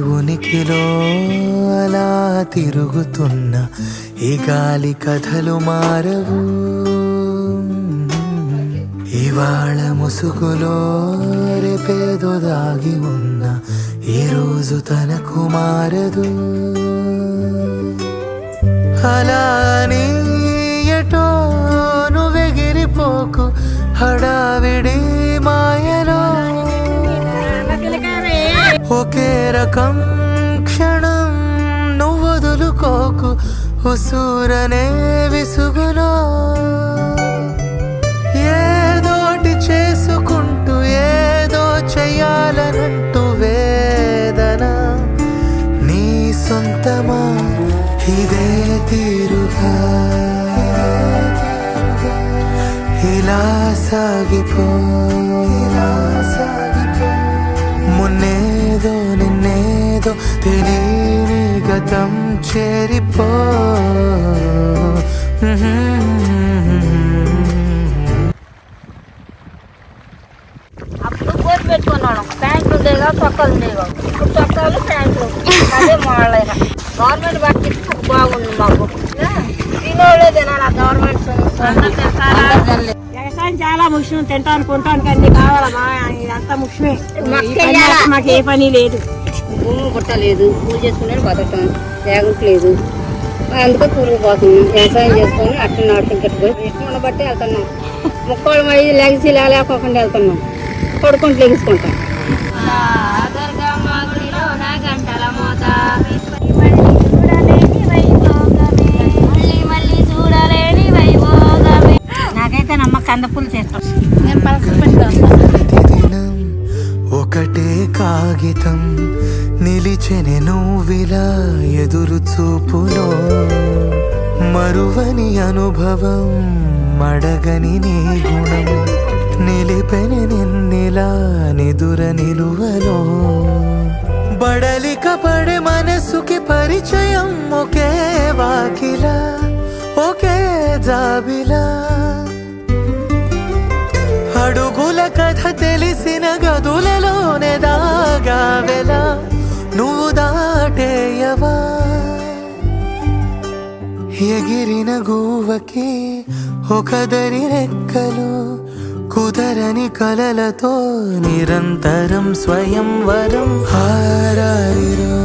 ఉనికిలో అలా తిరుగుతున్న ఈ గాలి కథలు మారవు. ఇవాళ ముసుగులో రేపేదో దాగి ఉన్న ఈ రోజు తనకు మారదు. అలా నీ ఎటో నువ్వెగిరిపోకు హడా ఒకే రకం క్షణం నువ్వు వదులుకోకు హుసూరనే విసుగులో. ఏదోటి చేసుకుంటూ ఏదో చెయ్యాలనంటూ వేదన నీ సొంతమా? ఇదే తీరుగా. ఇలా సాగిపో. ఇలా సాగి మున్నేదో నిన్నేదో తెలియని గతం చేరిపో. అప్పుడు కోట్ పెట్టుకున్నాను. ప్యాంట్లు ఉండేగా చొక్కాలు ఉండేవా ఇప్పుడు చొక్కాలు ప్యాంట్లు అదే మోడల్ గవర్నమెంట్ బట్టి బాగుంది మాకు. తినోళ్ళే తినాలి గవర్నమెంట్ చాలా ముఖ్యం తింటాను కొంటానికి అన్ని కావాలమ్మా ఇదంతా ముఖ్యమే. మాకు ఏ పని లేదు. భూమి పుట్టలేదు పూజ చేసుకునే బతకటం లేగట్లేదు అందుకే కూలికి పోతున్నాం. వ్యవసాయం చేసుకొని అట్లా నాటుకుని కట్టుకొని ఇష్టం బట్టి వెళ్తున్నాం. ముక్కోళ్ళు మరి లెగిసి లేకపోకుండా వెళ్తున్నాం. పడుకుంటూ లెగించుకుంటాం నాకైతే నమ్మ కందపూలు చేస్తాం కాగితం నిలిచెని నువ్విలా ఎదురు చూపులో మరువని అనుభవం మడగని నీ గుణం నిలిపెని నిన్నిలా నిదుర నిలువలో బడలిక పడే మనసుకి పరిచయం ఒకే వాకిలా ఒకే జాబిలా. అడుగుల కథ తెలిసిన గదులలోనే దా దాగావెలా నువ్వు దాటేయవా? ఎగిరిన గువ్వకి ఒక దరి రెక్కలు కుదరని కలలతో నిరంతరం స్వయంవరం. హారారిరో హారారిరో హారారిరో